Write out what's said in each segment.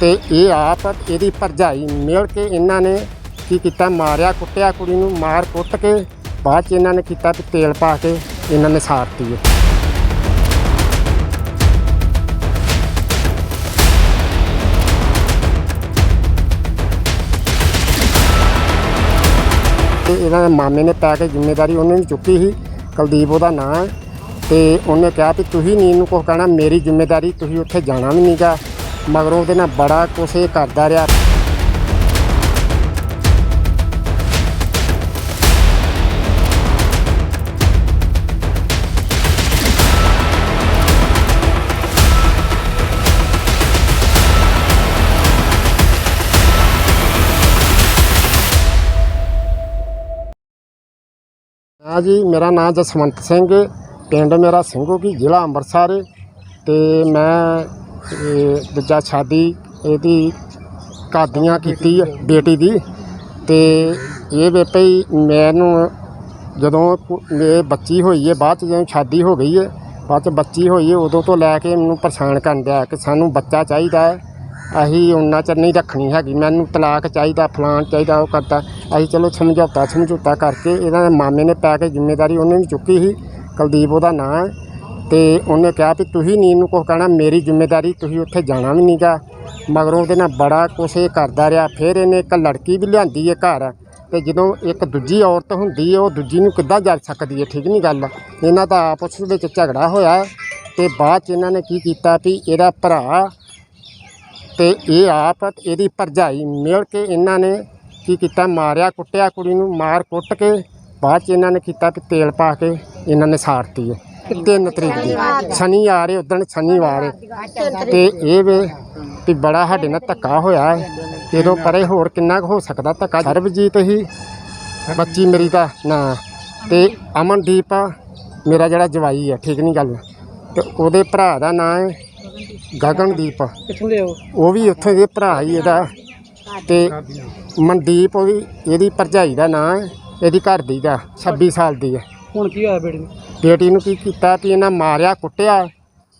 ਤੇ ਇਹ ਆਪ ਇਹਦੀ ਭਰਜਾਈ ਮਿਲ ਕੇ ਇਹਨਾਂ ਨੇ ਕੀ ਕੀਤਾ? ਮਾਰਿਆ, ਕੁੱਟਿਆ, ਕੁੜੀ ਨੂੰ ਮਾਰ ਕੁੱਟ ਕੇ ਬਾਅਦ ਚ ਇਹਨਾਂ ਨੇ ਕੀਤਾ ਵੀ ਤੇਲ ਪਾ ਕੇ ਇਹਨਾਂ ਨੇ ਸਾੜਤੀ ਹੈ। ਤੇ ਇਹਨਾਂ ਦੇ ਮਾਮੇ ਨੇ ਪੈ ਕੇ ਜ਼ਿੰਮੇਵਾਰੀ ਉਹਨੇ ਵੀ ਚੁੱਕੀ ਸੀ, ਕੁਲਦੀਪ ਉਹਦਾ ਨਾਂ ਹੈ। ਤੇ ਉਹਨੇ ਕਿਹਾ ਵੀ ਤੁਸੀਂ ਨਹੀਂ ਇਹਨੂੰ ਕੁਛ ਕਹਿਣਾ, ਮੇਰੀ ਜ਼ਿੰਮੇਵਾਰੀ, ਤੁਸੀਂ ਉੱਥੇ ਜਾਣਾ ਵੀ ਨਹੀਂਗਾ ਮਗਰੋਂ ਉਹਦੇ ਨਾਲ ਬੜਾ ਕੁਛ ਇਹ ਕਰਦਾ ਰਿਹਾ। ਹਾਂ ਜੀ, ਮੇਰਾ ਨਾਮ ਜਸਵੰਤ ਸਿੰਘ, ਪਿੰਡ ਮੇਰਾ ਸਿੰਘੂ ਕੀ ਜ਼ਿਲ੍ਹਾ ਅੰਮ੍ਰਿਤਸਰ ਤੇ ਮੈਂ ਇਹ, ਦੂਜਾ ਸ਼ਾਦੀ ਇਹਦੀ ਕਾਦੀਆਂ ਕੀਤੀ ਹੈ ਬੇਟੀ ਦੀ। ਤੇ ਇਹ ਵੇ ਭਈ ਮੈਨੂੰ ਜਦੋਂ ਕੁ- ਇਹ ਬੱਚੀ ਹੋਈ ਹੈ ਬਾਅਦ ਚ ਜਦੋਂ ਸ਼ਾਦੀ ਹੋ ਗਈ ਹੈ ਬਾਅਦ ਚ ਬੱਚੀ ਹੋਈ ਹੈ ਉਦੋਂ ਤੋਂ ਲੈ ਕੇ ਮੈਨੂੰ ਪਰੇਸ਼ਾਨ ਕਰਨ ਦਿਆ ਕਿ ਸਾਨੂੰ ਬੱਚਾ ਚਾਹੀਦਾ ਹੈ ਅਸੀਂ ਉਹਨਾਂ ਚਿਰ ਨਹੀਂ ਰੱਖਣੀ ਹੈਗੀ ਮੈਨੂੰ ਤਲਾਕ ਚਾਹੀਦਾ ਫਲਾਣ ਚਾਹੀਦਾ ਉਹ ਕਰਦਾ। ਅਸੀਂ ਚਲੋ ਸਮਝੌਤਾ ਸਮਝੌਤਾ ਕਰਕੇ ਇਹਨਾਂ ਦੇ ਮਾਮੇ ਨੇ ਪੈ ਕੇ ਜ਼ਿੰਮੇਵਾਰੀ ਉਹਨੇ ਵੀ ਚੁੱਕੀ ਸੀ। ਕੁਲਦੀਪ ਉਹਦਾ ਨਾਂ ਹੈ ਤੇ ਉਹਨੇ ਕਿਹਾ ਵੀ ਤੁਸੀਂ ਨਹੀਂ ਇਹਨੂੰ ਕੁਛ ਕਹਿਣਾ, ਮੇਰੀ ਜ਼ਿੰਮੇਵਾਰੀ ਤੁਸੀਂ ਉੱਥੇ ਜਾਣਾ ਵੀ ਨਹੀਂਗਾ ਮਗਰੋਂ ਉਹਦੇ ਨਾਲ ਬੜਾ ਕੁਛ ਇਹ ਕਰਦਾ ਰਿਹਾ। ਫਿਰ ਇਹਨੇ ਇੱਕ ਲੜਕੀ ਵੀ ਲਿਆਂਦੀ ਹੈ ਘਰ ਤੇ ਜਦੋਂ ਇੱਕ ਦੂਜੀ ਔਰਤ ਹੁੰਦੀ ਹੈ, ਉਹ ਦੂਜੀ ਨੂੰ ਕਿੱਦਾਂ ਜਰ ਸਕਦੀ ਹੈ? ਠੀਕ ਨਹੀਂ ਗੱਲ। ਇਹਨਾਂ ਦਾ ਆਪਸ ਵਿੱਚ ਝਗੜਾ ਹੋਇਆ ਹੈ ਤੇ ਬਾਅਦ ਚ ਇਹਨਾਂ ਨੇ ਕੀ ਕੀਤਾ ਵੀ ਇਹਦਾ ਭਰਾ ਤੇ ਇਹ ਆਪ ਇਹਦੀ ਭਰਜਾਈ ਮਿਲ ਕੇ ਇਹਨਾਂ ਨੇ ਕੀ ਕੀਤਾ, ਮਾਰਿਆ, ਕੁੱਟਿਆ ਕੁੜੀ ਨੂੰ, ਮਾਰ ਕੁੱਟ ਕੇ ਬਾਅਦ ਚ ਇਹਨਾਂ ਨੇ ਕੀਤਾ ਵੀ ਤੇਲ ਪਾ ਕੇ ਇਹਨਾਂ ਨੇ ਸਾੜਤੀ ਹੈ। ਤਿੰਨ ਤਰੀਕ ਦੀ। ਸ਼ਨੀ ਆ ਰਹੇ ਉਦਣ ਸ਼ਨੀਵਾਰ ਹੈ ਤੇ ਇਹ ਵੇ ਵੀ ਬੜਾ ਸਾਡੇ ਨਾਲ ਧੱਕਾ ਹੋਇਆ ਹੈ ਜਦੋਂ ਪਰੇ ਹੋਰ ਕਿੰਨਾ ਕੁ ਹੋ ਸਕਦਾ ਧੱਕਾ? ਸਰਬਜੀਤ ਹੀ ਬੱਚੀ ਮੇਰੀ ਦਾ ਨਾਂ ਤੇ ਅਮਨਦੀਪ ਮੇਰਾ ਜਿਹੜਾ ਜਵਾਈ ਹੈ ਠੀਕ ਨਹੀਂ ਗੱਲ। ਤੇ ਉਹਦੇ ਭਰਾ ਦਾ ਨਾਂ ਹੈ ਗਗਨਦੀਪ। ਉਹ ਵੀ ਉੱਥੋਂ ਦੇ ਭਰਾ ਹੀ ਇਹਦਾ। ਤੇ ਮਨਦੀਪ ਉਹ ਵੀ ਇਹਦੀ ਭਰਜਾਈ ਦਾ ਨਾਂ ਹੈ ਇਹਦੀ ਘਰ ਦੀ ਦਾ 26 ਸਾਲ ਦੀ ਹੈ ਹੁਣ ਕੀ ਹੋਇਆ ਬੇੜੀ ਨੂੰ? ਬੇਟੀ ਨੂੰ ਕੀ ਕੀਤਾ ਵੀ ਇਹਨਾਂ ਮਾਰਿਆ ਕੁੱਟਿਆ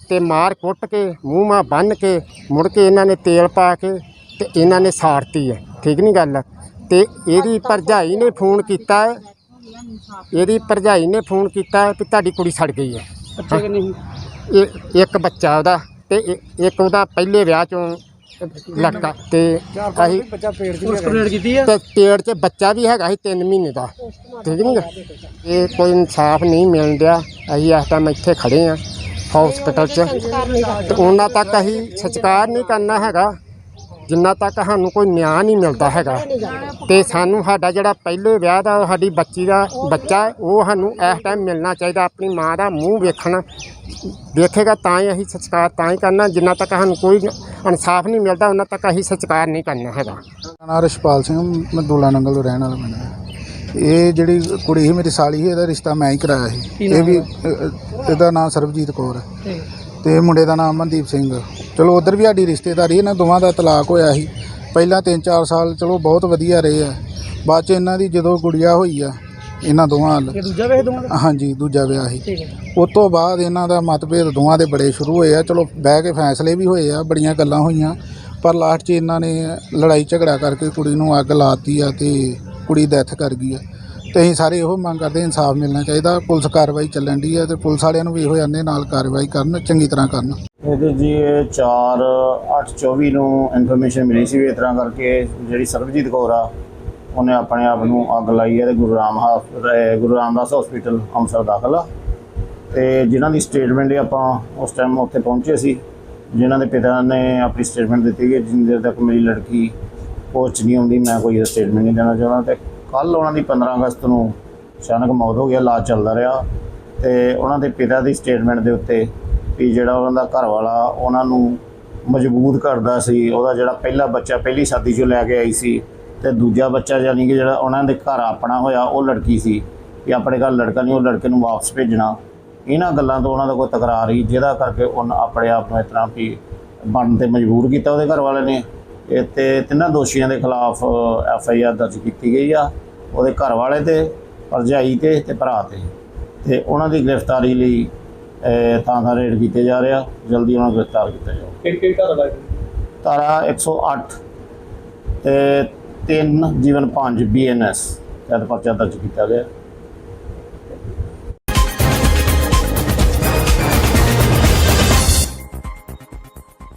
ਤੇ ਮਾਰ ਕੁੱਟ ਕੇ ਮੂੰਹ ਮਾ ਬੰਨ ਕੇ ਮੁੜ ਕੇ ਇਹਨਾਂ ਨੇ ਤੇਲ ਪਾ ਕੇ ਤੇ ਇਹਨਾਂ ਨੇ ਸਾੜਤੀ ਹੈ। ਠੀਕ ਨਹੀਂ ਗੱਲ? ਤੇ ਇਹਦੀ ਭਰਜਾਈ ਨੇ ਫੋਨ ਕੀਤਾ ਹੈ। ਇਹਦੀ ਭਰਜਾਈ ਨੇ ਫੋਨ ਕੀਤਾ ਵੀ ਤੁਹਾਡੀ ਕੁੜੀ ਸੜ ਗਈ ਹੈ। ਅੱਛਾ ਕਿ ਨਹੀਂ ਇਹ ਇੱਕ ਬੱਚਾ ਉਹਦਾ ਤੇ ਇੱਕ ਉਹਦਾ ਪਹਿਲੇ ਵਿਆਹ ਚੋਂ ਲੜਕਾ ਤੇ ਅਸੀਂ ਬੱਚਾ ਪੇੜ ਦੀ ਕੰਪਲੇਂਟ ਕੀਤੀ ਆ? ਤੇ ਪੇਟ 'ਚ ਬੱਚਾ ਵੀ ਹੈਗਾ ਸੀ 3 ਮਹੀਨੇ ਦਾ। ਠੀਕ ਨਹੀਂ ਗਾ? ਇਹ ਕੋਈ ਇਨਸਾਫ ਨਹੀਂ ਮਿਲਣ ਡਿਆ। ਅਸੀਂ ਇਸ ਟਾਈਮ ਇੱਥੇ ਖੜੇ ਆ ਹਸਪੀਟਲ 'ਚ। ਤੇ ਉਹਨਾਂ ਤੱਕ ਅਸੀਂ ਸਚਕਾਰ ਨਹੀਂ ਕਰਨਾ ਹੈਗਾ। ਜਿੰਨਾ ਤੱਕ ਸਾਨੂੰ ਕੋਈ ਨਿਆਂ ਨਹੀਂ ਮਿਲਦਾ ਹੈਗਾ। ਤੇ ਸਾਨੂੰ ਸਾਡਾ ਜਿਹੜਾ ਪਹਿਲੇ ਵਿਆਹ ਦਾ ਸਾਡੀ ਬੱਚੀ ਦਾ ਬੱਚਾ ਹੈ, ਉਹ ਸਾਨੂੰ ਇਸ ਟਾਈਮ ਮਿਲਣਾ ਚਾਹੀਦਾ। ਆਪਣੀ ਮਾਂ ਦਾ ਮੂੰਹ ਵੇਖਣਾ। ਦੇਖੇਗਾ ਤਾਂ ਹੀ ਅਸੀਂ ਸਚਕਾਰ ਤਾਂ ਹੀ ਕਰਨਾ। ਜਿੰਨਾ ਤੱਕ ਸਾਨੂੰ ਕੋਈ ਇਨਸਾਫ ਨਹੀਂ ਮਿਲਦਾ ਉਹਨਾਂ ਤੱਕ ਅਸੀਂ ਸਚਕਾਰ ਨਹੀਂ ਕਰਨਾ ਹੈਗਾ। ਮੇਰਾ ਨਾਂ ਰਛਪਾਲ ਸਿੰਘ ਮੈਂ ਦੁਲਾ ਨੰਗਲ ਤੋਂ ਰਹਿਣ ਵਾਲਾ ਬੰਦਾ ਇਹ ਜਿਹੜੀ ਕੁੜੀ ਸੀ ਮੇਰੀ ਸਾਲੀ ਸੀ ਇਹਦਾ ਰਿਸ਼ਤਾ ਮੈਂ ਹੀ ਕਰਾਇਆ ਸੀ। ਇਹ ਵੀ ਇਹਦਾ ਨਾਮ ਸਰਬਜੀਤ ਕੌਰ ਹੈ। ਤੇ ਮੁੰਡੇ ਦਾ ਨਾਮ ਮਨਦੀਪ ਸਿੰਘ। ਚਲੋ ਉਧਰ ਵੀ ਸਾਡੀ ਰਿਸ਼ਤੇਦਾਰੀ ਇਹਨਾਂ ਦੋਵਾਂ ਦਾ ਤਲਾਕ ਹੋਇਆ ਸੀ। ਪਹਿਲਾਂ 3-4 ਸਾਲ ਚਲੋ ਬਹੁਤ ਵਧੀਆ ਰਹੇ ਆ। ਬਾਅਦ ਚ ਇਹਨਾਂ ਦੀ ਜਦੋਂ ਗੁੜੀਆ ਹੋਈ ਆ ਇਹਨਾਂ ਦੋਵਾਂ ਇਹ ਦੂਜਾ ਵੇਖ ਦੋਵਾਂ ਦਾ? ਹਾਂਜੀ ਦੂਜਾ ਵਿਆਹ ਸੀ। ਠੀਕ ਹੈ। ਉਸ ਤੋਂ ਬਾਅਦ ਇਹਨਾਂ ਦਾ ਮਤਭੇਦ ਦੋਵਾਂ ਦੇ ਬੜੇ ਸ਼ੁਰੂ ਹੋਏ ਆ। ਚਲੋ ਬਹਿ ਕੇ ਫੈਸਲੇ ਵੀ ਹੋਏ ਆ ਬੜੀਆਂ ਗੱਲਾਂ ਹੋਈਆਂ। ਪਰ ਲਾਸਟ 'ਚ ਇਹਨਾਂ ਨੇ ਲੜਾਈ ਝਗੜਾ ਕਰਕੇ ਕੁੜੀ ਨੂੰ ਅੱਗ ਲਾਤੀ ਆ ਤੇ ਕੁੜੀ ਡੈਥ ਕਰ ਗਈ ਆ। ਤੇ ਅਸੀਂ ਸਾਰੇ ਇਹੋ ਮੰਗ ਕਰਦੇ ਇਨਸਾਫ ਮਿਲਣਾ ਚਾਹੀਦਾ। ਪੁਲਿਸ ਕਾਰਵਾਈ ਚੱਲਣ ਦੀ ਆ ਤੇ ਪੁਲਿਸ ਵਾਲਿਆਂ ਨੂੰ ਵੀ ਇਹੋ ਜਾਂਦੇ ਨਾਲ ਕਾਰਵਾਈ ਕਰਨ ਚੰਗੀ ਤਰ੍ਹਾਂ ਕਰਨ। ਇਹਦੇ ਜੀ ਇਹ 4 8 24 ਨੂੰ ਇਨਫੋਰਮੇਸ਼ਨ ਮਿਲੀ ਸੀ ਵੀ ਇਸ ਤਰ੍ਹਾਂ ਕਰਕੇ ਜਿਹੜੀ ਸਰਬਜੀਤ ਕੌਰ ਆ ਉਹਨੇ ਆਪਣੇ ਆਪ ਨੂੰ ਅੱਗ ਲਾਈ ਹੈ ਤੇ ਗੁਰੂ ਰਾਮ ਹਾ- ਗੁਰੂ ਰਾਮਦਾਸ ਹਸਪੀਟਲ ਅੰਮ੍ਰਿਤਸਰ ਦਾਖਲ ਆ। ਤੇ ਜਿਨ੍ਹਾਂ ਦੀ ਸਟੇਟਮੈਂਟ ਆਪਾਂ ਉਸ ਟਾਈਮ ਉੱਥੇ ਪਹੁੰਚੇ ਸੀ, ਜਿਨ੍ਹਾਂ ਦੇ ਪਿਤਾ ਨੇ ਆਪਣੀ ਸਟੇਟਮੈਂਟ ਦਿੱਤੀ ਕਿ ਜਿੰਨੀ ਦੇਰ ਤੱਕ ਮੇਰੀ ਲੜਕੀ ਪਹੁੰਚ ਨਹੀਂ ਆਉਂਦੀ, ਮੈਂ ਕੋਈ ਸਟੇਟਮੈਂਟ ਨਹੀਂ ਦੇਣਾ ਚਾਹੁੰਦਾ। ਤੇ ਕੱਲ ਉਹਨਾਂ ਦੀ 15 ਅਗਸਤ ਨੂੰ ਅਚਾਨਕ ਮੌਤ ਹੋ ਗਿਆ ਇਲਾਜ ਚੱਲਦਾ ਰਿਹਾ। ਤੇ ਉਹਨਾਂ ਦੇ ਪਿਤਾ ਦੀ ਸਟੇਟਮੈਂਟ ਦੇ ਉੱਤੇ ਵੀ ਜਿਹੜਾ ਉਹਨਾਂ ਦਾ ਘਰ ਵਾਲਾ ਉਹਨਾਂ ਨੂੰ ਮਜਬੂਰ ਕਰਦਾ ਸੀ, ਉਹਦਾ ਜਿਹੜਾ ਪਹਿਲਾ ਬੱਚਾ, ਪਹਿਲੀ ਸ਼ਾਦੀ 'ਚੋਂ ਲੈ ਕੇ ਆਈ ਸੀ ਤੇ ਦੂਜਾ ਬੱਚਾ ਯਾਨੀ ਕਿ ਜਿਹੜਾ ਉਹਨਾਂ ਦੇ ਘਰ ਆਪਣਾ ਹੋਇਆ ਉਹ ਲੜਕੀ ਸੀ ਕਿ ਆਪਣੇ ਘਰ ਲੜਕਾ ਨਹੀਂ ਉਹ ਲੜਕੇ ਨੂੰ ਵਾਪਸ ਭੇਜਣਾ। ਇਹਨਾਂ ਗੱਲਾਂ ਤੋਂ ਉਹਨਾਂ ਦਾ ਕੋਈ ਤਕਰਾਰ ਹੀ ਜਿਹਦਾ ਕਰਕੇ ਉਹਨਾਂ ਆਪਣੇ ਆਪ ਨੂੰ ਇਸ ਤਰ੍ਹਾਂ ਵੀ ਬਣਨ ਤੇ ਮਜਬੂਰ ਕੀਤਾ ਉਹਦੇ ਘਰ ਵਾਲੇ ਨੇ ਤੇ ਤਿੰਨਾਂ ਦੋਸ਼ੀਆਂ ਦੇ ਖਿਲਾਫ ਐਫ ਆਈ ਆਰ ਦਰਜ ਕੀਤੀ ਗਈ ਆ ਉਹਦੇ ਘਰ ਵਾਲੇ ਤੇ ਭਰਜਾਈ ਤੇ ਤੇ ਭਰਾ ਤੇ। ਤੇ ਉਹਨਾਂ ਦੀ ਗ੍ਰਿਫਤਾਰੀ ਲਈ ਥਾਂ ਥਾਂ ਰੇਡ ਕੀਤੇ ਜਾ ਰਿਹਾ ਜਲਦੀ ਉਹਨਾਂ ਨੂੰ ਗ੍ਰਿਫਤਾਰ ਕੀਤਾ ਜਾਊ। ਕਿਹੜੀ ਕਿਹੜੀ ਘਰ ਦਾ ਧਾਰਾ 108 ਤੇ 3 ਜੀਵਨ 5 ਬੀਐਨਐਸ ਤਹਿਤ ਪਰਚਾ ਦਰਜ ਕੀਤਾ ਗਿਆ।